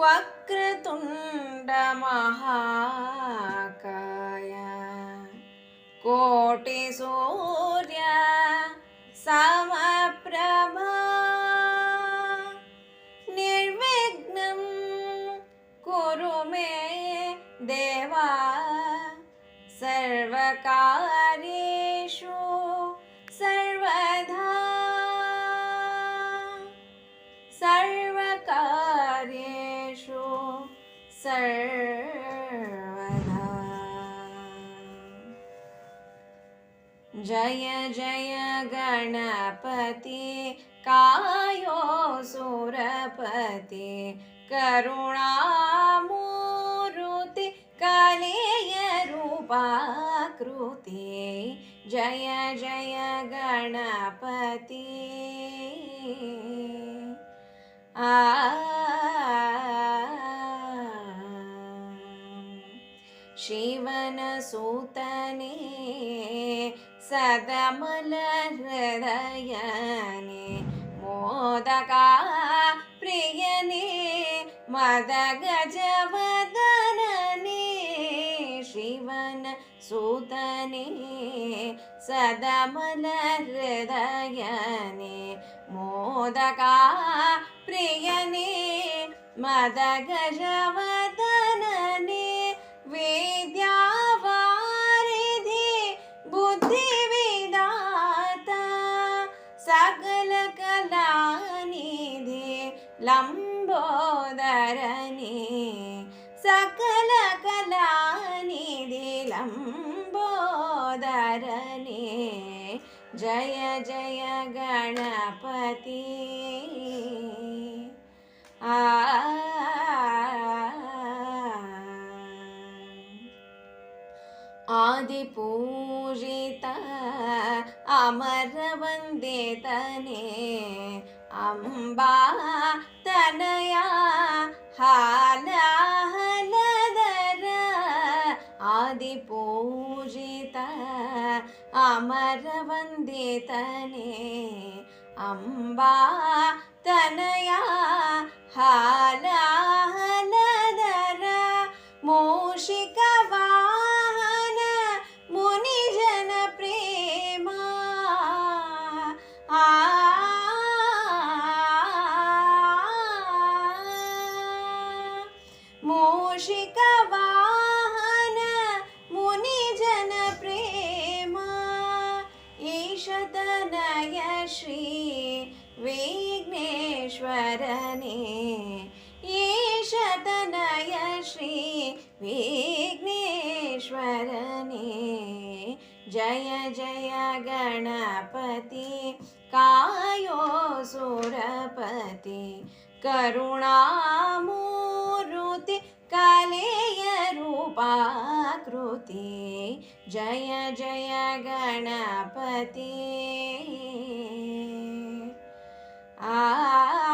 वक्रतुण्डमहाकाय कोटिसूर्य समप्रभा निर्विघ्नं कुरु मे देवा सर्वकार्येषु सर्वदा जय जय गणपति कायो सुरपति करुणामूरुति कलेय रूपाकृति जय जय गणपति आ शिवनसूतने सदमलहृदयने मोदका प्रियने मदगजवदनने शिवन सूतने सदमलहृदयने मोदका प्रियने मदगजवदनने लम्बोदरने सकलकलानिधि लम्बोदरने जय जय गणपति आदिपूजित अमरवन्दितने அம்பா தனயா ஹாலதர ஆதி பூஜித அமர வந்திதனே. அம்பா தனயா ஹா ीशतने ईशतनय श्री विघ्नेश्वरने। जय जय गणपति, कायो सुरपति। करुणामूर्ति कलेयरूपाकृति जय जय गणपति। आ